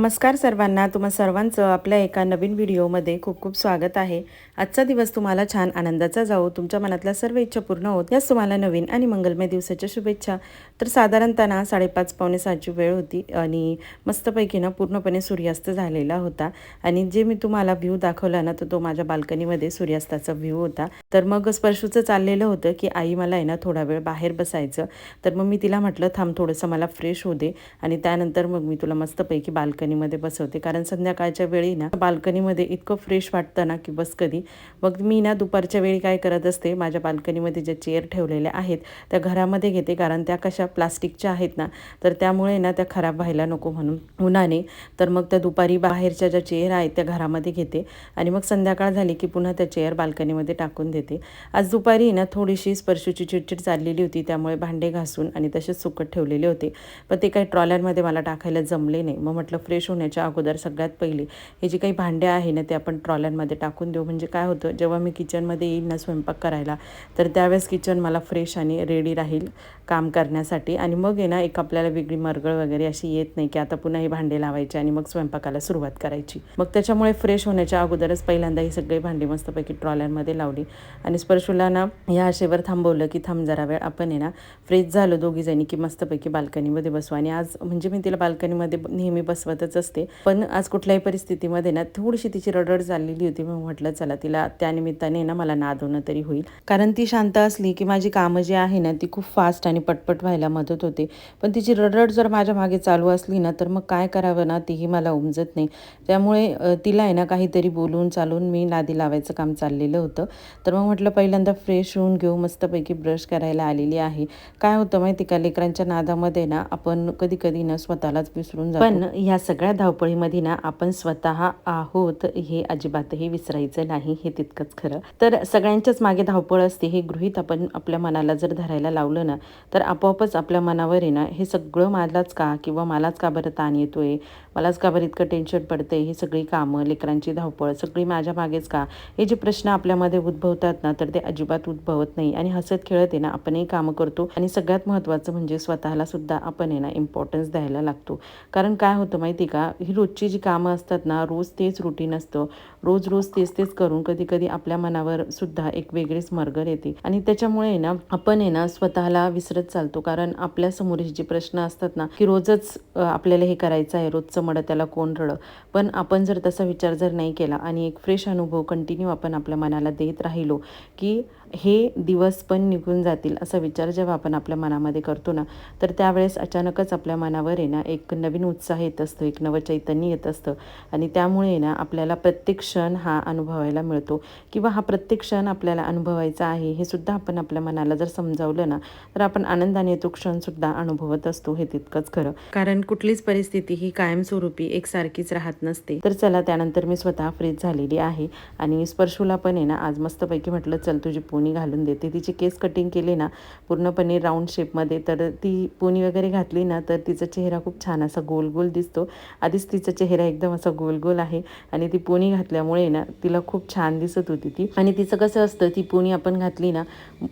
नमस्कार सर्वांना. तुम्हा सर्वांचं आपल्या एका नवीन व्हिडिओमध्ये खूप खूप स्वागत आहे. आजचा दिवस तुम्हाला छान आनंदाचा जाओ तुमच्या मनातल्या सर्व इच्छा पूर्ण होत. याच तुम्हाला नवीन आणि मंगलमय दिवसाच्या शुभेच्छा. तर साधारणतः ना साडेपाच पावणे सातची वेळ होती आणि मस्तपैकी ना पूर्णपणे सूर्यास्त झालेला होता. आणि जे मी तुम्हाला व्ह्यू दाखवला ना तर तो माझ्या बाल्कनीमध्ये सूर्यास्ताचा व्ह्यू होता. तर मग स्पर्शूचं चाललेलं होतं की आई मला आहे ना थोडा वेळ बाहेर बसायचं. तर मग मी तिला म्हटलं थांब थोडंसं मला फ्रेश होऊ दे. आणि त्यानंतर मग मी तुला मस्तपैकी बाल्कनी बाल्कनीमध्ये बसवते. कारण संध्याकाळच्या वेळी ना बाल्कनीमध्ये इतकं फ्रेश वाटतं ना की बस कधी. मग मी ना दुपारच्या वेळी काय करत असते माझ्या बाल्कनीमध्ये ज्या चेअर ठेवलेल्या आहेत त्या घरामध्ये घेते. कारण त्या कशा प्लास्टिकच्या आहेत ना तर त्यामुळे ना त्या खराब व्हायला नको म्हणून उन्हाने. तर मग त्या दुपारी बाहेरच्या ज्या चेअर आहेत त्या घरामध्ये घेते. आणि मग संध्याकाळ झाली की पुन्हा त्या चेअर बाल्कनीमध्ये टाकून देते. आज दुपारी ना थोडीशी स्पर्शूची चिडचिड चाललेली होती. त्यामुळे भांडे घासून आणि तसेच सुकट ठेवलेले होते. पण ते काही ट्रॉलरमध्ये मला टाकायला जमले नाही. मग म्हटलं फ्रेश होण्याच्या अगोदर सगळ्यात पहिले हे जे काही भांडे आहे ना ते आपण ट्रॉलरमध्ये टाकून देऊ. म्हणजे काय होतं जेव्हा मी किचनमध्ये येईल ना स्वयंपाक करायला तर त्यावेळेस किचन मला फ्रेश आणि रेडी राहील काम करण्यासाठी. आणि मग आहे ना एक आपल्याला वेगळी मरगळ वगैरे अशी येत नाही की आता पुन्हा हे भांडे लावायचे आणि मग स्वयंपाकाला सुरुवात करायची. मग त्याच्यामुळे फ्रेश होण्याच्या अगोदरच पहिल्यांदा ही सगळी भांडी मस्तपैकी ट्रॉलरमध्ये लावली. आणि स्पर्शुला ना या आशेवर थांबवलं की थांब जरा वेळ आपण आहे ना फ्रेश झालो दोघी जणी की मस्तपैकी बाल्कनीमध्ये बसू. आणि आज म्हणजे मी तिला बाल्कनीमध्ये नेहमी बसवतच असते. पण आज कुठल्याही परिस्थितीमध्ये ना थोडीशी तिची रडरड चाललेली होती. मग म्हटलं चला तिला त्यानिमित्ताने ना मला नादवणं तरी होईल. कारण ती शांत असली की माझी कामं जी आहे ना ती खूप फास्ट आणि पटपट व्हायला मदत होते. पण तिची रडरड जर माझ्या मागे चालू असली ना तर मग काय करावं ना तीही मला उमजत नाही. त्यामुळे तिला आहे ना काहीतरी बोलून चालून मी नादी लावायचं काम चाललेलं होतं. तर मग म्हटलं पहिल्यांदा फ्रेश होऊन घेऊ. मस्तपैकी ब्रश करायला आलेली आहे. काय होतं माहिती का? लेकरांच्या नादामध्ये ना आपण कधी कधी ना स्वतःलाच विसरून जातो. पण ह्या सगळ्या सगळ्या धावपळीमध्ये ना आपण स्वतः आहोत हे अजिबातही विसरायचं नाही हे तितकंच खरं. तर सगळ्यांच्याच मागे धावपळ असते हे गृहित आपण आपल्या मनाला जर धरायला लावलं ना तर आपोआपच आपल्या मनावर आहे ना हे सगळं मलाच का किंवा मलाच का बरं ताण येतोय मलाच का बरं इतकं टेन्शन पडतंय ही सगळी कामं लेकरांची धावपळ सगळी माझ्या मागेच का? हे जे प्रश्न आपल्यामध्ये उद्भवतात ना तर ते अजिबात उद्भवत नाही. आणि हसत खेळत आहे ना आपणही कामं करतो. आणि सगळ्यात महत्त्वाचं म्हणजे स्वतःला सुद्धा आपण आहे ना इम्पॉर्टन्स द्यायला लागतो. कारण काय होतं माहिती का? ही रोजची जी कामं असतात ना रोज तेच रुटीन असतं. रोज रोज तेच तेच करून कधी कधी आपल्या मनावर सुद्धा एक वेगळीच मरगर येते. आणि त्याच्यामुळे ना आपण आहे ना स्वतःला विसरत चालतो. कारण आपल्यासमोर जे प्रश्न असतात ना की रोजच आपल्याला हे करायचं आहे रोजचं मडं त्याला कोण रडं? पण आपण जर तसा विचार जर नाही केला आणि एक फ्रेश अनुभव कंटिन्यू आपण आपल्या मनाला देत राहिलो की हे दिवस पण निघून जातील असा विचार जेव्हा आपण आपल्या मनामध्ये करतो ना तर त्यावेळेस अचानकच आपल्या मनावर आहे ना एक नवीन उत्साह येत असतो एक नवं चैतन्य येत असतं. आणि त्यामुळे ना आपल्याला प्रत्यक्ष क्षण हा अनुभवायला मिळतो किंवा हा प्रत्येक क्षण आपल्याला अनुभवायचा आहे हे सुद्धा आपण आपल्या मनाला जर समजावलं ना तर आपण आनंदाने तो क्षणसुद्धा अनुभवत असतो हे तितकंच खरं. कारण कुठलीच परिस्थिती ही कायमस्वरूपी एकसारखीच राहत नसते. तर चला त्यानंतर मी स्वतः फ्रेश झालेली आहे आणि स्पर्शूला पण आहे ना आज मस्तपैकी म्हटलं चल तुझी पोनी घालून देते. तिची केस कटिंग केली ना पूर्णपणे राऊंड शेपमध्ये तर ती पोनी वगैरे घातली ना तर तिचा चेहरा खूप छान असा गोल गोल दिसतो. आधीच तिचा चेहरा एकदम असा गोल गोल आहे आणि ती पोनी असल्यामुळे ना तिला खूप छान दिसत होती ती. आणि तिचं कसं असतं ती पोनी आपण घातली ना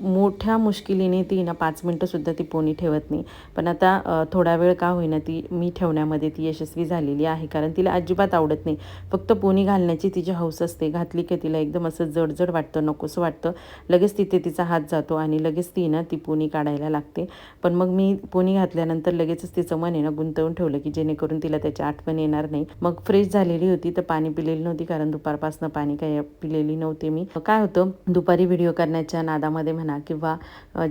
मोठ्या मुश्किलीने ती ना पाच मिनटंसुद्धा ती पोनी ठेवत नाही. पण आता थोडा वेळ का होईना ती मी ठेवण्यामध्ये ती यशस्वी झालेली आहे. कारण तिला अजिबात आवडत नाही. फक्त पोनी घालण्याची तिची हौस असते. घातली की तिला एकदम असं जडजड वाटतं नकोसं वाटतं. लगेच तिथे तिचा हात जातो आणि लगेच ती ना ती पोनी काढायला लागते. पण मग मी पोनी घातल्यानंतर लगेचच तिचं मन आहे ना गुंतवून ठेवलं की जेणेकरून तिला त्याची आठवण येणार नाही. मग फ्रेश झालेली होती तर पाणी पिलेली नव्हती कारण दुपारपासनं पाणी काही पिलेली नव्हते मी. काय होतं दुपारी व्हिडिओ करण्याच्या नादामध्ये म्हणा किंवा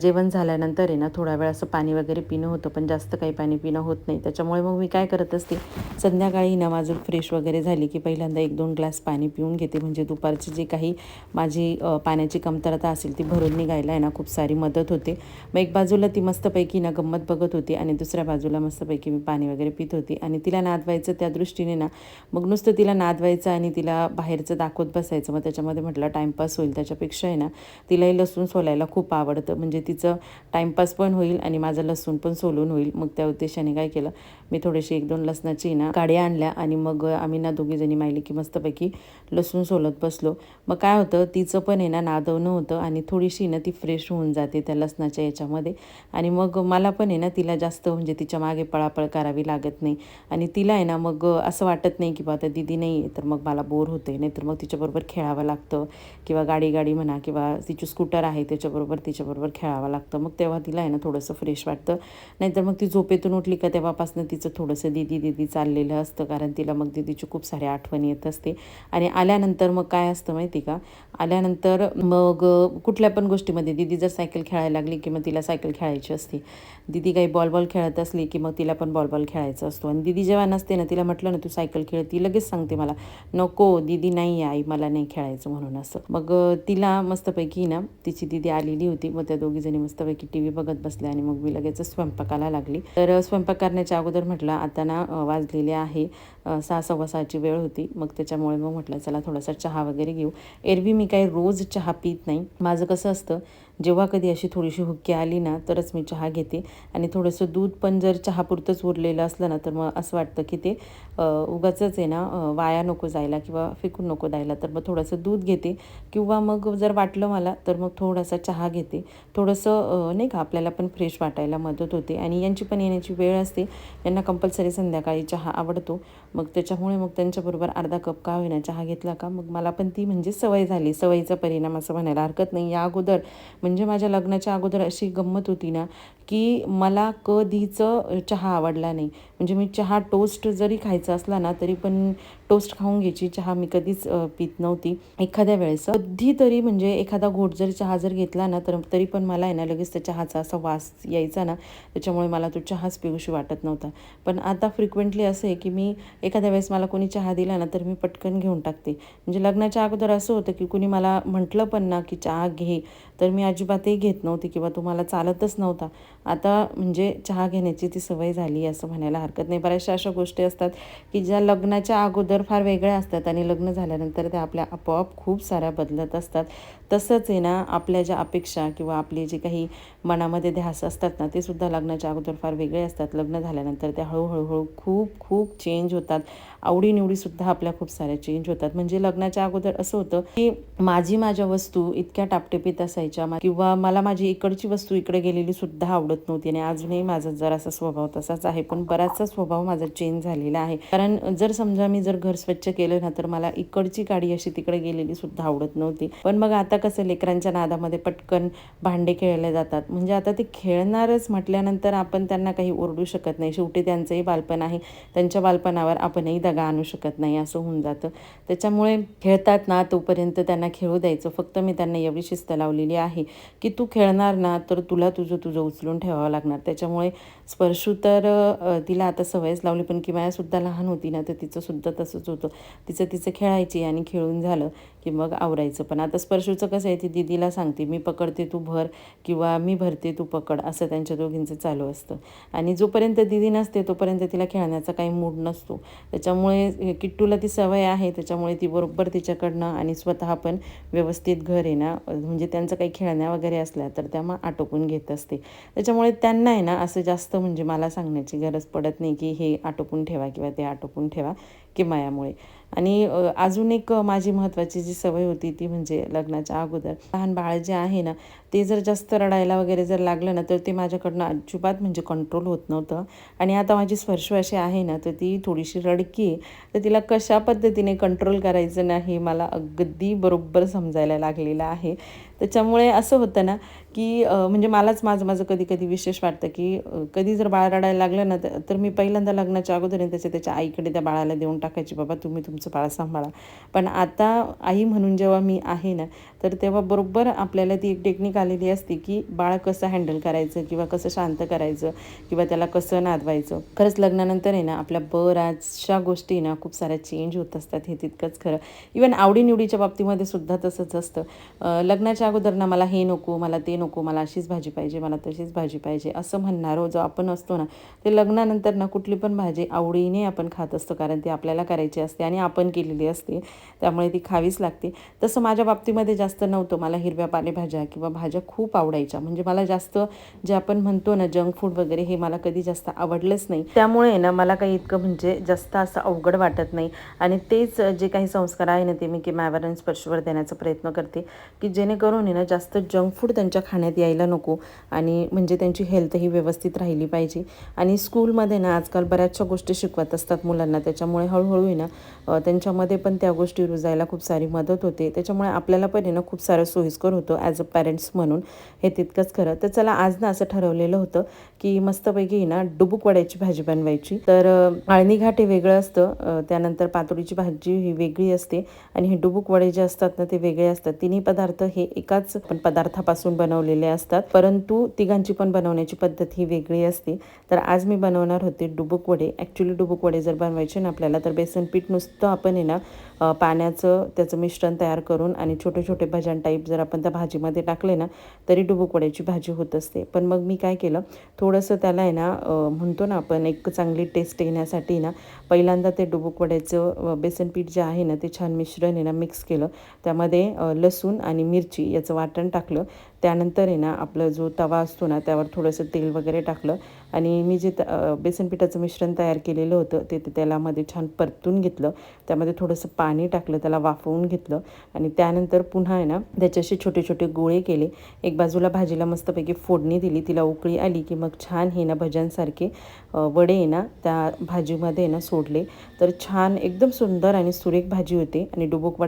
जेवण झाल्यानंतर आहे ना थोडा वेळ असं पाणी वगैरे पिणं होतं पण जास्त काही पाणी पिणं होत नाही. त्याच्यामुळे मग मी काय करत असते संध्याकाळी ना माझं फ्रेश वगैरे झाली की पहिल्यांदा एक दोन ग्लास पाणी पिऊन घेते. म्हणजे दुपारची जी काही माझी पाण्याची कमतरता असेल ती भरून निघायला आहे ना खूप सारी मदत होते. मग एक बाजूला ती मस्तपैकी ना गंमत बघत होती आणि दुसऱ्या बाजूला मस्तपैकी मी पाणी वगैरे पित होती. आणि तिला नादवायचं त्या दृष्टीने ना मग नुसतं तिला नादवायचं आणि तिला बाहेरचं दाखवत बसायचं. मग त्याच्यामध्ये म्हटलं टाईमपास होईल. त्याच्यापेक्षा आहे ना तिलाही लसूण सोलायला खूप आवडतं. म्हणजे तिचं टाईमपास पण होईल आणि माझं लसूण पण सोलून होईल. मग त्या उद्देशाने काय केलं मी थोडीशी एक दोन लसणाची ना काड्या आणल्या आणि मग आम्ही ना दोघीजणी माहिली की मस्तपैकी लसूण सोलत बसलो. मग काय होतं तिचं पण आहे ना नादवणं होतं आणि थोडीशी ना ती फ्रेश होऊन जाते त्या लसणाच्या याच्यामध्ये. आणि मग मला पण आहे ना तिला जास्त म्हणजे तिच्यामागे पळापळ करावी लागत नाही. आणि तिला आहे ना मग असं वाटत नाही की बा आता दिदी नाही आहे तर मग मला बोर होतं. होते. नाहीतर मग तिच्याबरोबर खेळावं लागतं. किंवा गाडी गाडी म्हणा किंवा तिची स्कूटर आहे त्याच्याबरोबर तिच्याबरोबर खेळावं लागतं. मग तेव्हा तिला आहे ना थोडंसं फ्रेश वाटतं. नाहीतर मग ती झोपेतून उठली का तेव्हापासून तिचं थोडंसं दिदी दिदी चाललेलं असतं. कारण तिला मग दिदीची खूप साऱ्या आठवण येत असते. आणि आल्यानंतर मग काय असतं माहिती का? आल्यानंतर मग कुठल्या पण गोष्टीमध्ये दिदी जर सायकल खेळायला लागली की मग तिला सायकल खेळायची असते. दिदी काही बॉल बॉल खेळत असली की मग तिला पण बॉल बॉल खेळायचा असतो. आणि दिदी जेव्हा नसते ना तिला म्हटलं ना तू सायकल खेळ ती लगेच सांगते मला नको दिदी दीदी नाही आई मला नाही खेळायचं म्हणून असं. मग तिला मस्तपैकी ना तिची दीदी आलेली होती. मग त्या दोघीजणी मस्तपैकी टी व्ही बघत बसल्या आणि मग मी लगेच स्वयंपाकाला लागली. तर स्वयंपाक करण्याच्या अगोदर म्हटलं आता ना वाजलेले आहे सहा सव्वा सहाची वेळ होती. मग त्याच्यामुळे मग म्हटलं चला थोडासा चहा वगैरे घेऊ. एरवी मी काही रोज चहा पित नाही. माझं कसं असतं जेव्हा कधी अशी थोडीशी हुक्की आली ना तरच मी चहा घेते. आणि थोडंसं दूध पण जर चहापुरतंच उरलेलं असलं ना तर मग असं वाटतं की ते उगाच आहे ना वाया नको जायला किंवा फेकून नको द्यायला तर मग थोडंसं दूध घेते किंवा मग जर वाटलं मला तर मग थोडासा चहा घेते. थोडंसं नाही का आपल्याला पण फ्रेश वाटायला मदत होते. आणि यांची पण येण्याची वेळ असते. यांना कंपल्सरी संध्याकाळी चहा आवडतो. मग त्याच्यामुळे मग त्यांच्याबरोबर अर्धा कप का होईना चहा घेतला का मग मला पण ती म्हणजे सवय झाली. सवयीचा परिणाम असं म्हणायला हरकत नाही. या अगोदर म्हणजे माझ्या लग्नाच्या अगोदर अशी गंमत होती ना की मला कधीचं चहा आवडला नाही. म्हणजे मी चहा टोस्ट जरी खायचा असला ना तरी पण टोस्ट खाऊन घ्यायची. चहा मी कधीच पित नव्हती. एखाद्या वेळेस कधीतरी म्हणजे एखादा घोट जर चहा जर घेतला ना तर तरी पण मला आहे ना लगेच त्या चहाचा असा वास यायचा ना त्याच्यामुळे मला तो चहाच पिऊशी वाटत नव्हता. पण आता फ्रिक्वेंटली असं आहे की मी एखाद्या वेळेस मला कोणी चहा दिला ना तर मी पटकन घेऊन टाकते. म्हणजे लग्नाच्या अगोदर असं होतं की कुणी मला म्हटलं पण ना की चहा घे. तर मी अजिबातही घेत नव्हती किंवा तुम्हाला चालतच नव्हता. आता म्हणजे चहा घेण्याची ती सवय झाली असं म्हणायला हरकत नाही. बऱ्याचशा अशा गोष्टी असतात की ज्या लग्नाच्या अगोदर फार वेगळ्या असतात आणि लग्न झाल्यानंतर त्या आपल्या आपोआप खूप साऱ्या बदलत असतात. तसंच आहे ना आपल्या ज्या अपेक्षा किंवा आपले जे काही मनामध्ये ध्यास असतात ना ते सुद्धा लग्नाच्या अगोदर फार वेगळे असतात. लग्न झाल्यानंतर त्या हळूहळू खूप खूप चेंज होतात. आवडीनिवडीसुद्धा आपल्या खूप साऱ्या चेंज होतात. म्हणजे लग्नाच्या अगोदर असं होतं की माझी माझ्या वस्तू इतक्या टापटेपीत असायच्या किंवा मला माझी इकडची वस्तू इकडे गेलेली सुद्धा आवडत नव्हती आणि अजूनही माझा जरासा स्वभाव तसाच आहे. पण बराचसा स्वभाव माझा चेंज झालेला आहे. कारण जर समजा मी जर घर स्वच्छ केलं ना तर मला इकडची गाडी अशी तिकडे गेलेली सुद्धा आवडत नव्हती. पण मग आता कसं लेकरांच्या नादामध्ये पटकन भांडे खेळले जातात. म्हणजे आता ते खेळणारच म्हटल्यानंतर आपण त्यांना काही ओरडू शकत नाही. शेवटी त्यांचंही बालपण आहे. त्यांच्या बालपणावर आपणही दगा आणू शकत नाही असं होऊन जातं. त्याच्यामुळे खेळतात ना तोपर्यंत त्यांना खेळू द्यायचं. फक्त मी त्यांना एवढी शिस्त लावलेली आहे की तू खेळणार ना तर तुला तुझं तुझं उचलून ठेवावं लागणार. त्याच्यामुळे स्पर्शू तर तिला आता सवयच लावली पण की मायासुद्धा लहान होती ना तर तिचंसुद्धा तसंच होतं. तिचं तिचं खेळायची आणि खेळून झालं की मग आवरायचं. पण आता स्पर्शूचं कसं आहे ती दिदीला सांगते मी पकडते तू भर किंवा मी भरते तू पकड असं त्यांच्या दोघींचं चालू असतं. आणि जोपर्यंत दिदी नसते तोपर्यंत तिला खेळण्याचा काही मूड नसतो. त्याच्यामुळे किट्टूला ती सवय आहे त्याच्यामुळे ती बरोबर तिच्याकडनं आणि स्वतः पण व्यवस्थित घर आहे ना म्हणजे त्यांचं काही खेळण्या वगैरे असल्या तर त्या मग आटोपून घेत असते. त्याच्यामुळे त्यांना आहे ना असं जास्त म्हणजे मला सांगण्याची गरज पडत नाही की हे आटोपून ठेवा किंवा ते आटोपून ठेवा किमयामुळे आणि अजून एक माझी महत्त्वाची जी सवय होती ती म्हणजे लग्नाच्या अगोदर. लहान बाळ जे आहे ना ते जर जास्त रडायला वगैरे जर लागलं ना तर ते माझ्याकडनं अजिबात म्हणजे कंट्रोल होत नव्हतं. आणि आता माझी स्पर्श अशी आहे ना तर ती थोडीशी रडकी तर तिला कशा पद्धतीने कंट्रोल करायचं नाही मला अगदी बरोबर समजायला लागलेलं आहे. त्याच्यामुळे असं होतं ना की म्हणजे मलाच माझं माझं कधी कधी विशेष वाटतं की कधी जर बाळ रडायला लागलं ना तर मी पहिल्यांदा लग्नाच्या अगोदर त्याच्या त्याच्या आईकडे त्या बाळाला देऊन टाकायची बाबा तुम्ही तुमचं बाळ सांभाळा. पण आता आई म्हणून जेव्हा मी आहे ना तर तेव्हा बरोबर आपल्याला ती एक टेक्निक आलेली असते की बाळ कसं हँडल करायचं किंवा कसं शांत करायचं किंवा त्याला कसं नादवायचं. खरंच लग्नानंतर आहे ना आपल्या बऱ्याचशा गोष्टी ना खूप साऱ्या चेंज होत असतात. हे तितकंच खरं. इवन आवडीनिवडीच्या बाबतीमध्ये सुद्धा तसंच असतं. लग्नाच्या अगोदर ना मला हे नको मला ते नको मला अशीच भाजी पाहिजे मला तशीच भाजी पाहिजे असं म्हणणारो जो आपण असतो ना ते लग्नानंतर ना कुठली पण भाजी आवडीने आपण खात असतो कारण ती आपल्याला करायची असते आणि आपण केलेली असते. त्यामुळे ती खावीच लागते. तसं माझ्या बाबतीमध्ये जास्त नव्हतं. मला हिरव्या पालेभाज्या किंवा भाजी भाज्या खूप आवडायच्या. म्हणजे मला जास्त जे आपण म्हणतो ना जंक फूड वगैरे हे मला कधी जास्त आवडलंच नाही. त्यामुळे ना मला काही इतकं म्हणजे जास्त असं अवघड वाटत नाही. आणि तेच जे काही संस्कार आहे ना ते मी की मॅवरन स्पर्शवर देण्याचा प्रयत्न करते. की जेणेकरून आहे ना जास्त जंक फूड त्यांच्या खाण्यात यायला नको. आणि म्हणजे त्यांची हेल्थही व्यवस्थित राहिली पाहिजे. आणि स्कूलमध्ये ना आजकाल बऱ्याचशा गोष्टी शिकवत असतात मुलांना. त्याच्यामुळे हळूहळू आहे ना त्यांच्यामध्ये पण त्या गोष्टी रुजायला खूप सारी मदत होते. त्याच्यामुळे आपल्याला पण आहे ना खूप सारं सोयीस्कर होतं ॲज अ पॅरेंट्स म्हणून हे तितकंच खरं. तर चला आज ना असं ठरवलेलं होतं की मस्तपैकी ना डुबुक वड्याची भाजी बनवायची. तर आळणी घाट हे वेगळं असतं. त्यानंतर पातोडीची भाजी ही वेगळी असते आणि हे डुबुक वडे जे असतात ना ते वेगळे असतात. तिन्ही पदार्थ हे एकाच पण पदार्थापासून बनवलेले असतात. परंतु तिघांची पण बनवण्याची पद्धत ही वेगळी असते. तर आज मी बनवणार होते डुबुक वडे. ॲक्च्युली डुबुक वडे जर बनवायचे ना आपल्याला तर बेसन पीठ नुसतं आपण आहे ना पाण्याचं त्याचं मिश्रण तयार करून आणि छोटे छोटे भजन टाईप जर आपण त्या भाजीमध्ये टाकले ना तरी डुबुकवड्याची भाजी होत असते. पण मग मी काय केलं थोडंसं त्याला आहे ना म्हणतो ना आपण एक चांगली टेस्ट येण्यासाठी ना पहिल्यांदा ते डुबुकवड्याचं बेसन पीठ जे आहे ना ते छान मिश्रण आहे ना मिक्स केलं. त्यामध्ये लसूण आणि मिरची याचं वाटण टाकलं. त्यानंतर आहे ना आपलं जो तवा असतो ना त्यावर थोडंसं तेल वगैरे टाकलं आणि मी जे त- बेसन पिठाचं मिश्रण तयार केलेलं होतं ते ते तेलामध्ये छान परतून घेतलं. त्यामध्ये थोडंसं पाणी टाकलं त्याला वाफवून घेतलं आणि त्यानंतर पुन्हा आहे ना त्याच्याशी छोटे छोटे गोळे केले. एक बाजूला भाजीला मस्तपैकी फोडणी दिली तिला उकळी आली की मग छान हे ना भज्यांसारखे वडे आहे ना त्या भाजीमध्ये आहे ना सोडले. तर छान एकदम सुंदर आणि सुरेख भाजी होते आणि डुबुक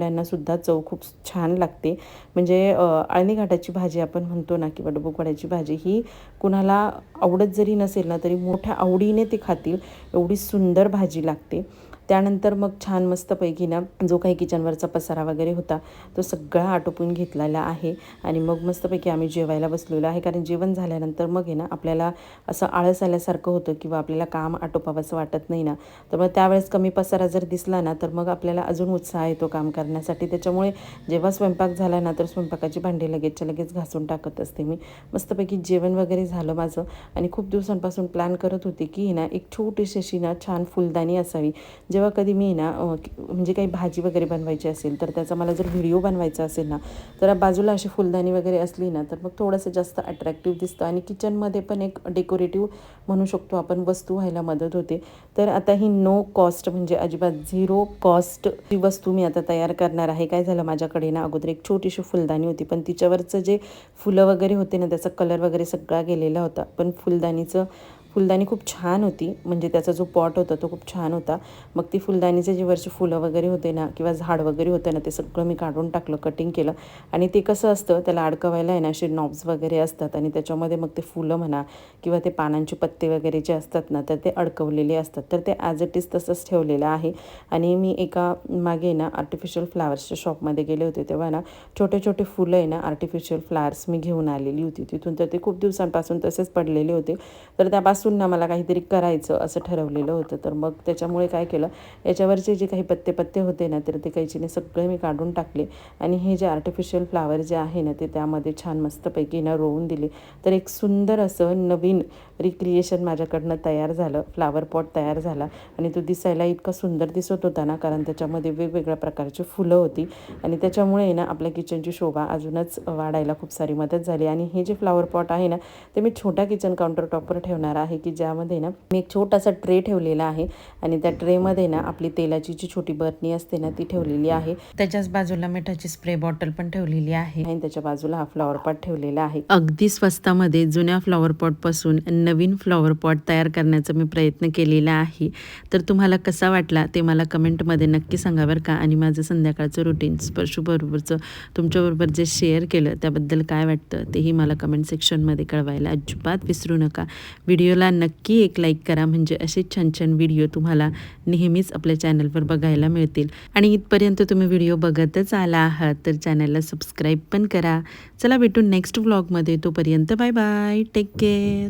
चव खूप छान लागते. म्हणजे अ, आळणी घाटाची भाजी आपण म्हणतो ना की डुबुक भाजी ही कुणाला आवडत जरी नसेल ना तरी मोठ्या आवडीने ते खातील. एवढी सुंदर भाजी लागते. त्यानंतर मग छान मस्तपैकी ना जो काही किचनवरचा पसारा वगैरे होता तो सगळा आटोपून घेतलेला आहे. आणि मग मस्तपैकी आम्ही जेवायला बसलेलो आहे. कारण जेवण झाल्यानंतर मग आहे ना आपल्याला असं आळस आल्यासारखं होतं किंवा आपल्याला काम आटोपावंसं वाटत नाही ना. तर मग त्यावेळेस कमी पसारा जर दिसला ना तर मग आपल्याला अजून उत्साह येतो काम करण्यासाठी. त्याच्यामुळे जेव्हा स्वयंपाक झाला ना तर स्वयंपाकाची भांडी लगेचच्या लगेच घासून टाकत असते मी. मस्तपैकी जेवण वगैरे झालं माझं. आणि खूप दिवसांपासून प्लॅन करत होते की ना एक छोटीशी अशी ना छान फुलदाणी असावी जे जेव्हा कधी मी ना म्हणजे काही भाजी वगैरे बनवायची असेल तर त्याचा मला जर व्हिडिओ बनवायचा असेल ना तर बाजूला अशी फुलदाणी वगैरे असली ना तर मग थोडंसं जास्त अट्रॅक्टिव्ह दिसतं. आणि किचनमध्ये पण एक डेकोरेटिव्ह म्हणू शकतो आपण वस्तू व्हायला मदत होते. तर आता ही नो कॉस्ट म्हणजे अजिबात झिरो कॉस्ट ही वस्तू मी आता तयार करणार आहे काय झालं माझ्याकडे ना अगोदर एक छोटीशी फुलदाणी होती. पण तिच्यावरचं जे फुलं वगैरे होते ना त्याचा कलर वगैरे सगळा गेलेला होता. पण फुलदाणीचं फुलदाणी खूप छान होती. म्हणजे त्याचा जो पॉट होता तो खूप छान होता. मग ती फुलदाणीचे जे वरचे फुलं वगैरे होते ना किंवा झाड वगैरे होतं ना ते सगळं मी काढून टाकलं कटिंग केलं. आणि ते कसं असतं त्याला अडकवायला आहे ना असे नॉब्स वगैरे असतात. आणि त्याच्यामध्ये मग ते फुलं म्हणा किंवा ते पानांचे पत्ते वगैरे जे असतात ना तर ते अडकवलेले असतात. तर ते ॲज इट इज तसंच ठेवलेलं आहे. आणि मी एका मागे ना आर्टिफिशियल फ्लावर्सच्या शॉपमध्ये गेले होते तेव्हा ना छोटे छोटे फुलं आहे ना आर्टिफिशियल फ्लावर्स मी घेऊन आलेली होती. तिथून तर ते खूप दिवसांपासून तसेच पडलेले होते. तर त्यापासून ना मला काहीतरी करायचं असं ठरवलेलं होतं. तर मग त्याच्यामुळे काय केलं याच्यावरचे जे काही पत्ते पत्ते होते ना तर ते कैचीने सगळे मी काढून टाकले. आणि हे जे आर्टिफिशियल फ्लावर जे आहे ना ते त्यामध्ये छान मस्तपैकी ना रोवून दिले. तर एक सुंदर असं नवीन रिक्रिएशन माझ्याकडनं तयार झालं फ्लावर पॉट तयार झाला. आणि तो दिसायला इतका सुंदर दिसत होता ना कारण त्याच्यामध्ये वेगवेगळ्या प्रकारची फुलं होती. आणि त्याच्यामुळे ना आपल्या किचनची शोभा अजूनच वाढायला खूप सारी मदत झाली. आणि हे जे फ्लावर पॉट आहे ना ते मी छोट्या किचन काउंटर टॉपवर ठेवणार आहे. की ज्यामध्ये ना मी एक छोटासा ट्रे ठेवलेला आहे आणि त्या ट्रेमध्ये ना आपली तेलाची जी छोटी बरणी असते ना ती ठेवलेली आहे. त्याच्याच बाजूला मिठाची स्प्रे बॉटल पण ठेवलेली आहे. आणि त्याच्या बाजूला हा फ्लॉवर पॉट ठेवलेला आहे. अगदी स्वस्तामध्ये जुन्या फ्लॉवर पॉटपासून नवीन फ्लॉवर पॉट तयार करण्याचा मी प्रयत्न केलेला आहे. तर तुम्हाला कसा वाटला ते मला कमेंटमध्ये नक्की सांगा बरं का. आणि माझं संध्याकाळचं रुटीन स्पर्शूबरोबरचं तुमच्याबरोबर जे शेअर केलं त्याबद्दल काय वाटतं तेही मला कमेंट सेक्शनमध्ये कळवायला अजिबात विसरू नका. व्हिडिओला नक्की एक लाईक करा. म्हणजे असे छान छान व्हिडिओ तुम्हाला नेहमीच आपल्या चॅनलवर बघायला मिळतील. आणि इथपर्यंत तुम्ही व्हिडिओ बघतच आला आहात तर चॅनलला सबस्क्राईब पण करा. चला भेटून नेक्स्ट व्लॉगमध्ये. तोपर्यंत बाय बाय. Take care.